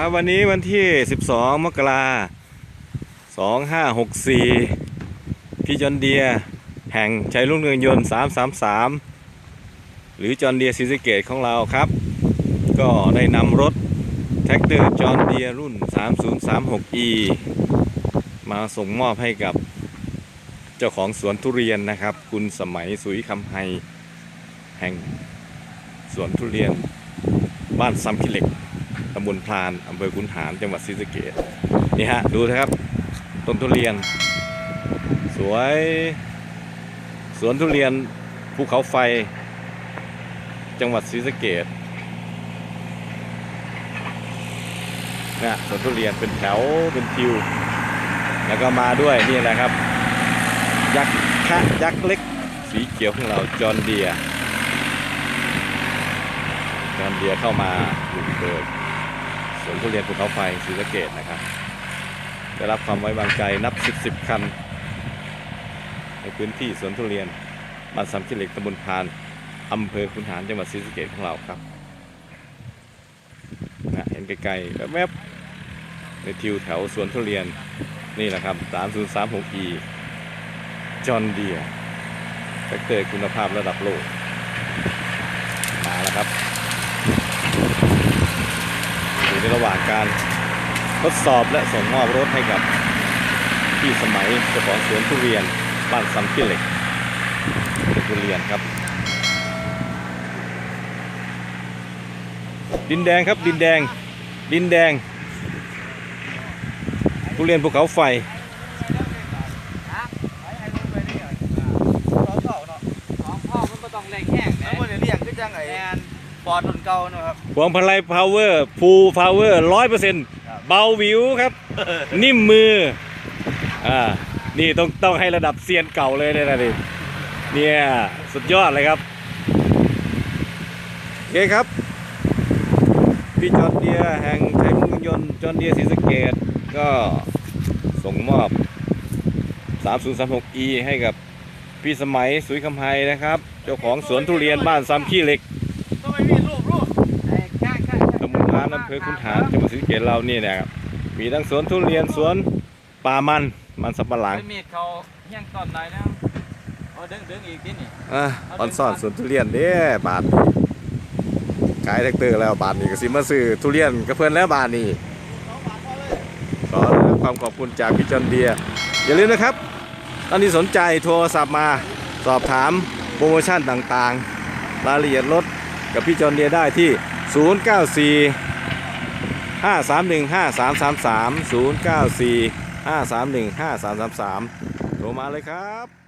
ครับวันนี้วันที่ 12 มกราคม2564พี่จอนเดียแห่งชัยรุ่งเรืองยนต์ 333 หรือจอนเดียซีสะเกตของเราครับ ก็ได้นำรถแท็กเตอร์จอนเดียรุ่น 3036e มาส่งมอบให้กับเจ้าของสวนทุเรียนนะครับ คุณสมัยสุยคำไฮแห่งสวนทุเรียนบ้านซัมคิเหล็ก ตำบลพลานอำเภอขุนหารจังหวัดศรีสะเกษนี่ฮะดูนะครับต้นทุเรียน สวยสวนทุเรียนภูเขาไฟ จังหวัดศรีสะเกษนะสวนทุเรียนเป็นแถวเป็นทิว แล้วก็มาด้วยนี่แหละครับ ยักษ์คะยักษ์เล็ก สีเขียวของเราจอห์นเดียจอห์นเดียเข้ามาบุกเบิก สวนทุเรียนภูเขาไฟศรีสะเกดนะครับ ได้รับความไว้วางใจนับสิบสิบคัน ในพื้นที่สวนทุเรียนบ้านสามขี้เหล็กตำบลพานอำเภอขุนหารจังหวัดศรีสะเกดของเราครับนะเห็นไกลๆแวบๆในทิวแถวสวนทุเรียนนี่แหละครับ 3036e จอห์นเดียแฟกเตอร์คุณภาพระดับโลก มาแล้วครับ อยู่ในระหว่าง การทดสอบและส่งมอบรถให้กับพี่สมัยเจ้าของสวนทุเรียนบ้านซัมขี้เหล็กทุเรียนครับ ดินแดงครับดินแดงดินแดงทุเรียนภูเขาไฟของพ่อมันก็ต้องแรงแห้ ปอดรุ่นเก่านะครับพวงพลัยพาวเวอร์ฟูลพาวเวอร์ร้อยเปอร์เซ็นต์ครับเบาหวิวครับ นิ่มมืออ่านี่ต้องต้องให้ระดับเซียนเก่าเลยเนี่ยนะนี่เนี่ยสุดยอดเลยครับโอเคครับพี่จอร์นเดียแห่งชัยมุ่งยนต์จอร์นเดียศรีสะเกดก็ส่งมอบ 3036e ให้กับพี่สมัยสุยคำไฮนะครับ เจ้าของสวนทุเรียนบ้านซ้ำขี้เหล็ก ต้องไม่มีรูปรูป ไอ้ข้างข้าง ตำบลพานอำเภอขุนหารจังหวัดศรีสะเกษเรานี่นะครับมีทั้งสวนทุเรียนสวนป่ามันมันสับปะหลังเป็นมีดเขาเฮี้ยงต้นไหนนะโอ้ดึงดึงอีกทีนี่อะออนซ่อนสวนทุเรียนเด้บาทขายแท็กเตอร์แล้วบาทนี้ก็สิมาซื้อทุเรียนกับเพื่อนแล้วบาทนี้ขอได้รับความขอบคุณจากพี่จอนเดียอย่าลืมนะครับท่านที่สนใจโทรศัพท์มาสอบถามโปรโมชั่นต่างๆ รายละเอียดรถกับพี่จอนเดียได้ที่ 094 531 5333 094 531 5333 โทรมาเลยครับ